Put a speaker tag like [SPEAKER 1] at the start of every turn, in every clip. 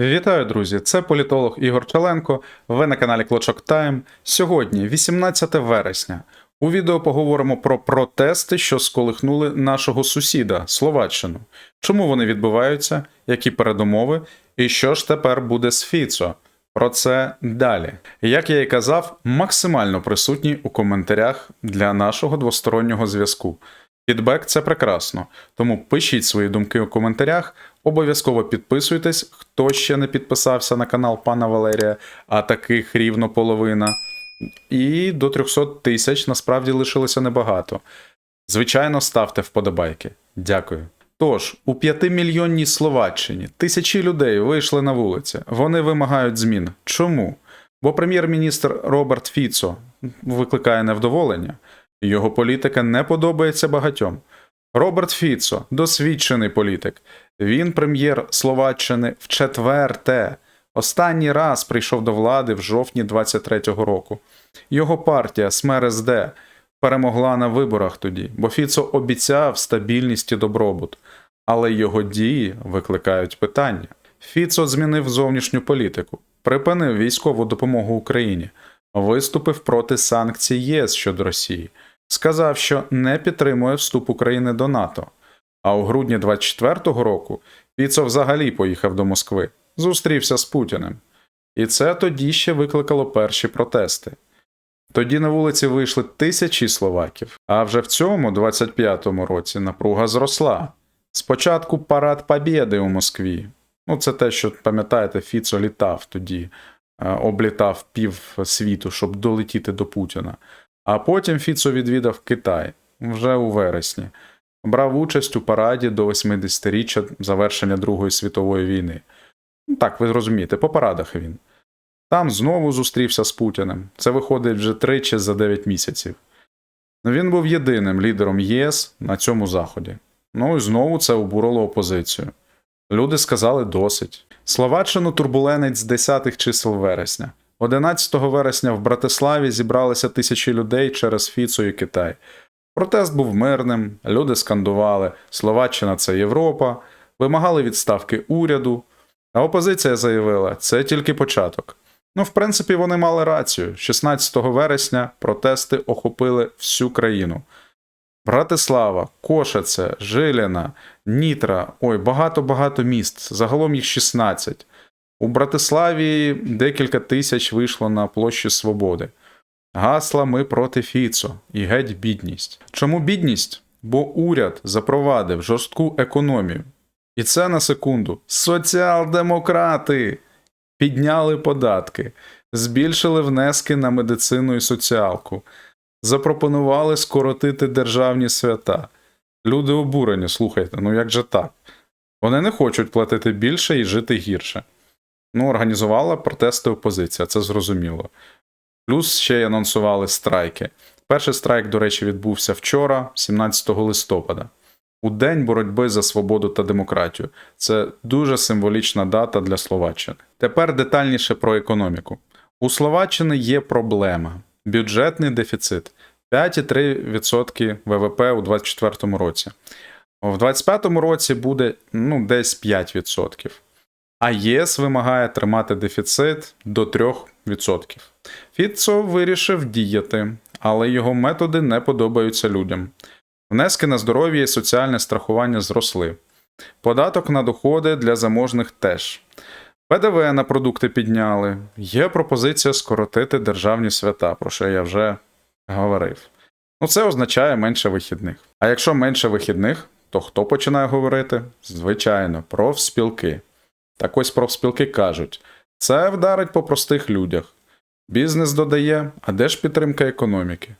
[SPEAKER 1] Вітаю, друзі! Це політолог Ігор Чаленко. Ви на каналі Клочок Тайм. Сьогодні, 18 вересня. У відео поговоримо про протести, що сколихнули нашого сусіда Словаччину. Чому вони відбуваються, які передумови, і що ж тепер буде з Фіцо? Про це далі. Як я і казав, максимально присутній у коментарях для нашого двостороннього зв'язку. Фідбек це прекрасно, тому пишіть свої думки у коментарях. Обов'язково підписуйтесь, хто ще не підписався на канал пана Валерія, а таких рівно половина. І до 300 тисяч насправді лишилося небагато. Звичайно, ставте вподобайки. Дякую. Тож, у п'ятимільйонній Словаччині тисячі людей вийшли на вулиці. Вони вимагають змін. Чому? Бо прем'єр-міністр Роберт Фіцо викликає невдоволення. Його політика не подобається багатьом. Роберт Фіцо досвідчений політик. Він прем'єр Словаччини в четверте. Останній раз прийшов до влади в жовтні 23-го року. Його партія СМРСД перемогла на виборах тоді, бо Фіцо обіцяв стабільність і добробут, але його дії викликають питання. Фіцо змінив зовнішню політику, припинив військову допомогу Україні, виступив проти санкцій ЄС щодо Росії, сказав, що не підтримує вступ України до НАТО. А у грудні 24-го року Фіцо взагалі поїхав до Москви, зустрівся з Путіним. І це тоді ще викликало перші протести. Тоді на вулиці вийшли тисячі словаків, а вже в цьому, 25-му році, напруга зросла. Спочатку парад Побєди у Москві. Ну, це те, що пам'ятаєте, Фіцо літав тоді, е, облітав пів світу, щоб долетіти до Путіна. А потім Фіцо відвідав Китай вже у вересні. Брав участь у параді до 80-річчя завершення Другої світової війни. Так, ви розумієте, по парадах він. Там знову зустрівся з Путіним. Це виходить вже тричі за 9 місяців. Він був єдиним лідером ЄС на цьому заході. Ну і знову це обурило опозицію. Люди сказали досить. Словаччину турбуленець з 10-х чисел вересня. 11 вересня в Братиславі зібралися тисячі людей через Фіцо і Китай. Протест був мирним, люди скандували Словаччина це Європа, вимагали відставки уряду. А опозиція заявила, це тільки початок. Ну, в принципі, вони мали рацію. 16 вересня протести охопили всю країну. Братислава, Кошице, Жиліна, Нітра, ой, багато-багато міст, загалом їх 16. У Братиславі декілька тисяч вийшло на площі Свободи. Гасла ми проти Фіцо і геть бідність. Чому бідність? Бо уряд запровадив жорстку економію. І це на секунду. Соціал-демократи підняли податки, збільшили внески на медицину і соціалку, запропонували скоротити державні свята. Люди обурені, слухайте, ну як же так? Вони не хочуть платити більше і жити гірше. Ну, організувала протести опозиція, це зрозуміло. Плюс ще й анонсували страйки. Перший страйк, до речі, відбувся вчора, 17 листопада, у День боротьби за свободу та демократію. Це дуже символічна дата для Словаччини. Тепер детальніше про економіку. У Словаччини є проблема: бюджетний дефіцит 5,3% ВВП у 2024 році. В 2025 році буде ну, десь 5%. А ЄС вимагає тримати дефіцит до 3%. Фіцо вирішив діяти, але його методи не подобаються людям. Внески на здоров'я і соціальне страхування зросли. Податок на доходи для заможних теж. ПДВ на продукти підняли. Є пропозиція скоротити державні свята, про що я вже говорив. Ну, це означає менше вихідних. А якщо менше вихідних, то хто починає говорити? Звичайно, профспілки. Так ось профспілки кажуть: це вдарить по простих людях. Бізнес додає, а де ж підтримка економіки?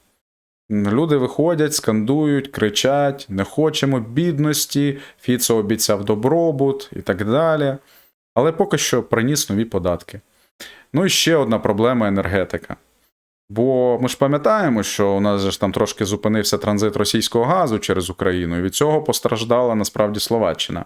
[SPEAKER 1] Люди виходять, скандують, кричать: не хочемо бідності, Фіцо обіцяв добробут і так далі. Але поки що приніс нові податки. Ну і ще одна проблема енергетика. Бо ми ж пам'ятаємо, що у нас же там трошки зупинився транзит російського газу через Україну, і від цього постраждала насправді Словаччина.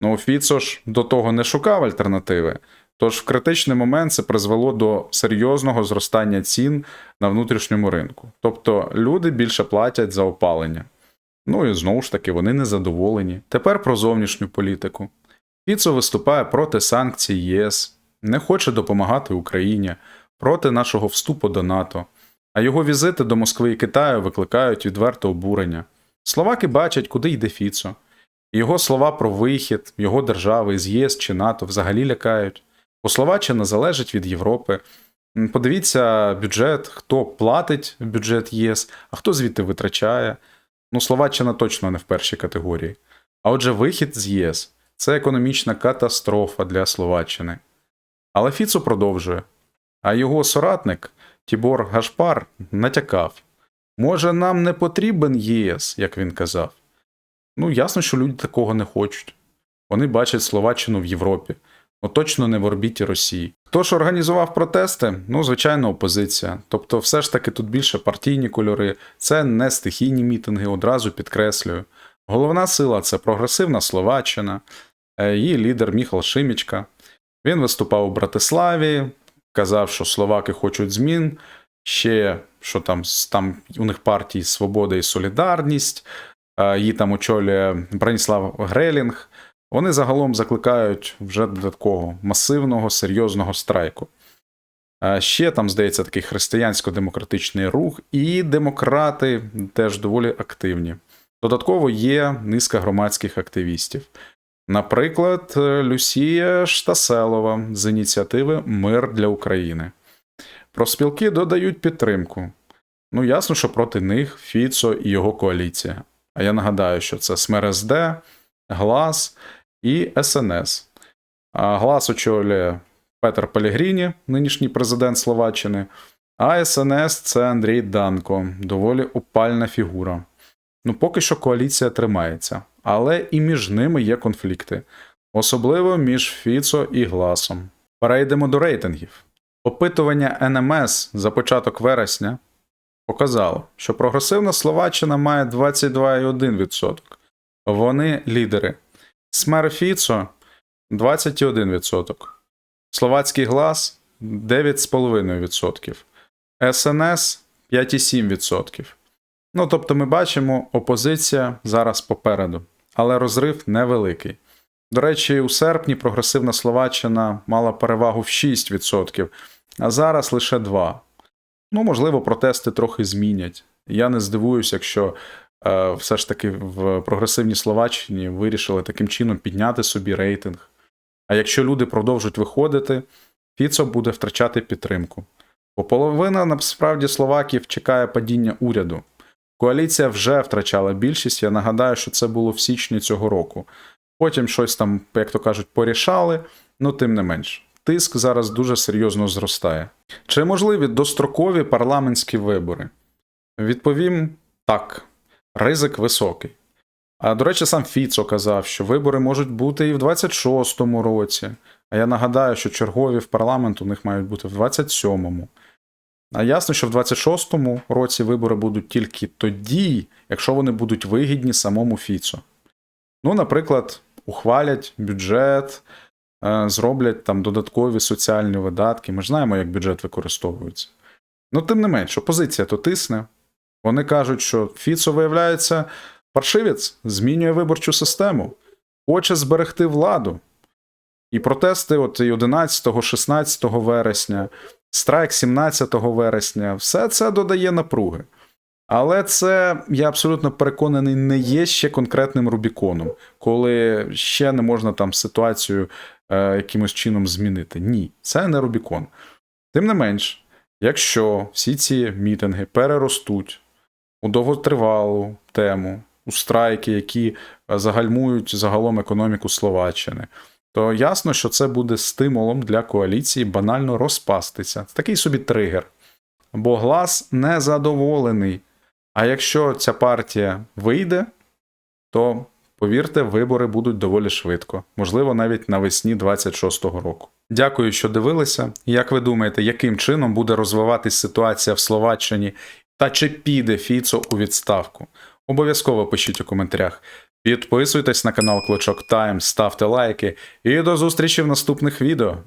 [SPEAKER 1] Ну, Фіцо ж до того не шукав альтернативи. Тож в критичний момент це призвело до серйозного зростання цін на внутрішньому ринку. Тобто люди більше платять за опалення. Ну і знову ж таки вони незадоволені. Тепер про зовнішню політику. Фіцо виступає проти санкцій ЄС, не хоче допомагати Україні, проти нашого вступу до НАТО, а його візити до Москви і Китаю викликають відверте обурення. Словаки бачать, куди йде Фіцо. Його слова про вихід, його держави з ЄС чи НАТО взагалі лякають. Бо Словаччина залежить від Європи. Подивіться бюджет, хто платить бюджет ЄС, а хто звідти витрачає. Ну, Словаччина точно не в першій категорії. А отже, вихід з ЄС це економічна катастрофа для Словаччини. Але Фіцо продовжує. А його соратник Тібор Гашпар натякав: може, нам не потрібен ЄС, як він казав. Ну, ясно, що люди такого не хочуть. Вони бачать Словаччину в Європі, ну точно не в орбіті Росії. Хто ж організував протести? Ну, звичайно, опозиція. Тобто, все ж таки тут більше партійні кольори, це не стихійні мітинги, одразу підкреслюю. Головна сила це прогресивна Словаччина, е, її лідер Міхал Шимічка. Він виступав у Братиславі, казав, що словаки хочуть змін, ще що там, там у них партії Свобода і Солідарність, її там очолює Браніслав Грелінг. Вони загалом закликають вже до такого масивного, серйозного страйку. Ще там, здається, такий християнсько-демократичний рух, і демократи теж доволі активні. Додатково є низка громадських активістів. Наприклад, е, Люсія Штаселова з ініціативи Мир для України. Профспілки додають підтримку. Ну, ясно, що проти них Фіцо і його коаліція. А я нагадаю, що це СМРСД, ГЛАС і СНС. ГЛАС очолює Петер Пелігріні, нинішній президент Словаччини, а СНС це Андрій Данко, доволі опальна фігура. Ну, поки що коаліція тримається, але і між ними є конфлікти, особливо між Фіцо і Гласом. Перейдемо до рейтингів. Опитування НМС за початок вересня показало, що прогресивна Словаччина має 22,1%. Вони лідери. Смер Фіцо 21%. Словацький глас 9,5%. СНС 5,7%. Ну, тобто, ми бачимо, опозиція зараз попереду, але розрив невеликий. До речі, у серпні прогресивна Словаччина мала перевагу в 6%, а зараз лише 2%. Ну, можливо, протести трохи змінять. Я не здивуюся, якщо е, все ж таки в прогресивній Словаччині вирішили таким чином підняти собі рейтинг. А якщо люди продовжують виходити, Фіцо буде втрачати підтримку. Бо половина насправді словаків чекає падіння уряду. Коаліція вже втрачала більшість. Я нагадаю, що це було в січні цього року. Потім щось там, як то кажуть, порішали, ну тим не менш. Тиск зараз дуже серйозно зростає. Чи можливі дострокові парламентські вибори? Відповім так, ризик високий. А до речі, сам Фіцо казав, що вибори можуть бути і в 26-му році. А я нагадаю, що чергові в парламент у них мають бути в 27-му. А ясно, що в 26-му році вибори будуть тільки тоді, якщо вони будуть вигідні самому Фіцо. Ну, наприклад, ухвалять бюджет, зроблять там додаткові соціальні видатки. Ми ж знаємо, як бюджет використовується. Ну, тим не менш, опозиція то тисне. Вони кажуть, що Фіцо, виявляється, паршивець, змінює виборчу систему, хоче зберегти владу. І протести от і 11-16 вересня, страйк 17 вересня, все це додає напруги. Але це, я абсолютно переконаний, не є ще конкретним Рубіконом, коли ще не можна там ситуацію е, якимось чином змінити. Ні, це не Рубікон. Тим не менш, якщо всі ці мітинги переростуть у довготривалу тему, у страйки, які е, загальмують загалом економіку Словаччини, то ясно, що це буде стимулом для коаліції банально розпастися. Це такий собі тригер. Бо глас незадоволений. А якщо ця партія вийде, то повірте, вибори будуть доволі швидко, можливо, навіть навесні 26-го року. Дякую, що дивилися. Як ви думаєте, яким чином буде розвиватись ситуація в Словаччині та чи піде Фіцо у відставку? Обов'язково пишіть у коментарях. Підписуйтесь на канал Клочок Тайм, ставте лайки і до зустрічі в наступних відео.